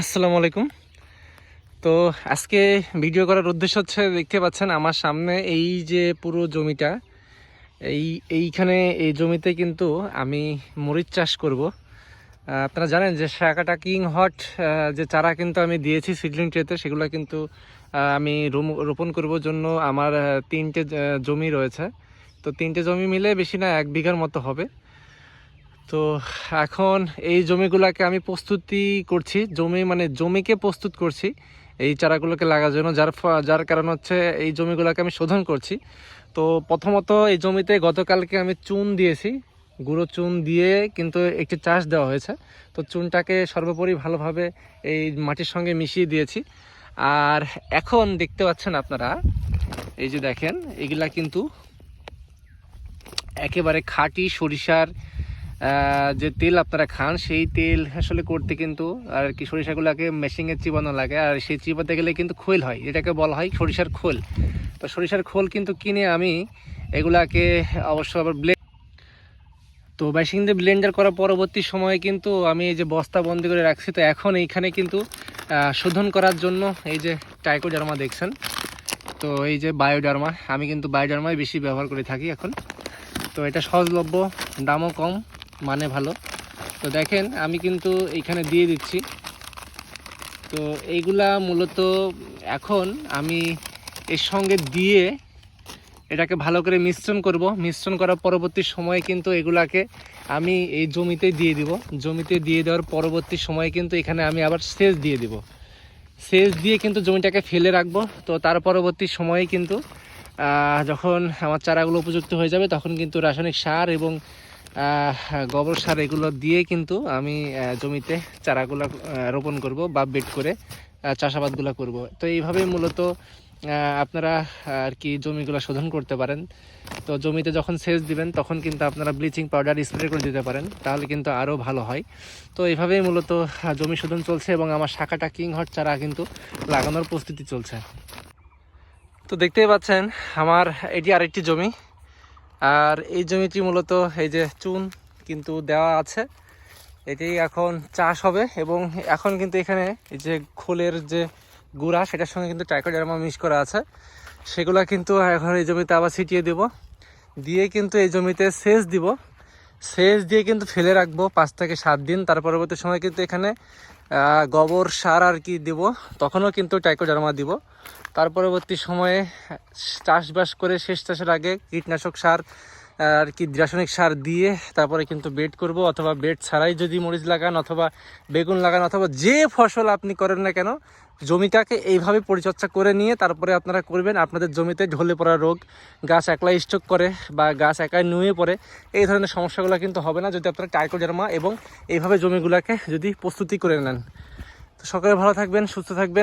আসসালামু আলাইকুম। তো আজকে ভিডিও করার উদ্দেশ্য হচ্ছে দেখতে পাচ্ছেন আমার সামনে এই যে পুরো জমিটা, এই, এইখানে এই জমিতে কিন্তু আমি মরিচ চাষ করব। আপনারা জানেন যে শাকাটা কিং হট যে চারা কিন্তু আমি দিয়েছি সিডলিং ট্রেতে সেগুলো কিন্তু আমি রোপণ করব জন্য আমার তিনটে জমি রয়েছে। তো তিনটে জমি মিলে বেশি না, এক বিঘার মতো হবে। তো এখন এই জমিগুলোকে আমি প্রস্তুতি করছি। জমি মানে জমিকে প্রস্তুত করছি এই চারাগুলোকে লাগার জন্য, যার যার কারণ হচ্ছে এই জমিগুলোকে আমি শোধন করছি। তো প্রথমত এই জমিতে গতকালকে আমি চুন দিয়েছি, গুঁড়ো চুন দিয়ে কিন্তু একটি চাষ দেওয়া হয়েছে। তো চুনটাকে সর্বোপরি ভালোভাবে এই মাটির সঙ্গে মিশিয়ে দিয়েছি। আর এখন দেখতে পাচ্ছেন আপনারা, এই যে দেখেন, এগুলা কিন্তু একেবারে খাঁটি সরিষার যে তেল আপনারা খান, সেই তেল আসলে করতে কিন্তু আর কি সরিষাগুলোকে মেশিনে চিবানো লাগে। আর সেই চিবাতে গেলে কিন্তু খোল হয়, এটাকে বলা হয় সরিষার খোল। তো সরিষার খোল কিন্তু কিনে আমি এগুলাকে অবশ্য আবার ব্লেন্ড তো মেশিন দিয়ে ব্লেন্ডার করার পরবর্তী সময়ে কিন্তু আমি এই যে বস্তা বন্দি করে রাখছি, তো এখন এইখানে কিন্তু শোধন করার জন্য এই যে টাইকোডার্মা দেখছেন, তো এই যে বায়োডার্মা আমি কিন্তু বায়োডার্মাই বেশি ব্যবহার করে থাকি এখন। তো এটা সহজলভ্য, দামও কম মানে ভালো। তো দেখেন, আমি কিন্তু এইখানে দিয়ে দিচ্ছি। তো এইগুলা মূলত এখন আমি এর সঙ্গে দিয়ে এটাকে ভালো করে মিশ্রণ করব। মিশ্রণ করার পরবর্তী সময়ে কিন্তু এগুলাকে আমি এই জমিতে দিয়ে দিব। জমিতে দিয়ে দেওয়ার পরবর্তী সময়ে কিন্তু এখানে আমি আবার সেচ দিয়ে দিব। সেচ দিয়ে কিন্তু জমিটাকে ফেলে রাখব। তো তার পরবর্তী সময়ে কিন্তু যখন আমার চারাগুলো উপযুক্ত হয়ে যাবে, তখন কিন্তু রাসায়নিক সার এবং গোবর সার এগুলো দিয়ে কিন্তু আমি জমিতে চারাগুলো রোপণ করব বা বেড করে চাষাবাদগুলো করব। তো এইভাবেই মূলত আপনারা আর কি জমিগুলো শোধন করতে পারেন। তো জমিতে যখন সেচ দিবেন, তখন কিন্তু আপনারা ব্লিচিং পাউডার স্প্রে করে দিতে পারেন, তাহলে কিন্তু আরও ভালো হয়। তো এইভাবেই মূলত জমি শোধন চলছে এবং আমার শাখাটা কিং হট চারা কিন্তু লাগানোর প্রস্তুতি চলছে। তো দেখতেই পাচ্ছেন, আমার এটি আরেকটি জমি। আর এই জমিটি মূলত এই যে চুন কিন্তু দেওয়া আছে। এটি এখন চাষ হবে এবং এখন কিন্তু এখানে এই যে খোলের যে গুঁড়া, সেটার সঙ্গে কিন্তু টাইকোডার্মা মিক্স করা আছে। সেগুলো কিন্তু এখন এই জমিতে আবার ছিটিয়ে দেব। দিয়ে কিন্তু এই জমিতে সেচ দিব। সেচ দিয়ে কিন্তু ফেলে রাখব পাঁচ থেকে সাত দিন। তার পরবর্তী সময় কিন্তু এখানে গোবর সার আর কি দিব, তখনও কিন্তু টাইকোডার্মা দিব। তার পরবর্তী সময়ে চাষবাস করে শেষ চাষের আগে কীটনাশক সার আর কি রাসায়নিক সার দিয়ে তারপরে কিন্তু বেড করব, অথবা বেড ছাড়াই যদি মরিচ লাগান অথবা বেগুন লাগান অথবা যে ফসল আপনি করেন না কেন, জমিটাকে এইভাবে পরিচর্যা করে নিয়ে তারপরে আপনারা করবেন। আপনাদের জমিতে ঢলে পড়া রোগ, গাছ একলাই স্টক করে বা গাছ একাই নুয়ে পড়ে, এই ধরনের সমস্যাগুলো কিন্তু হবে না। যদি আপনারা টাইকোডার্মা এবং এইভাবে জমিগুলোকে যদি প্রস্তুতি করে নেন। তো সকলে ভালো থাকবেন, সুস্থ থাকবেন।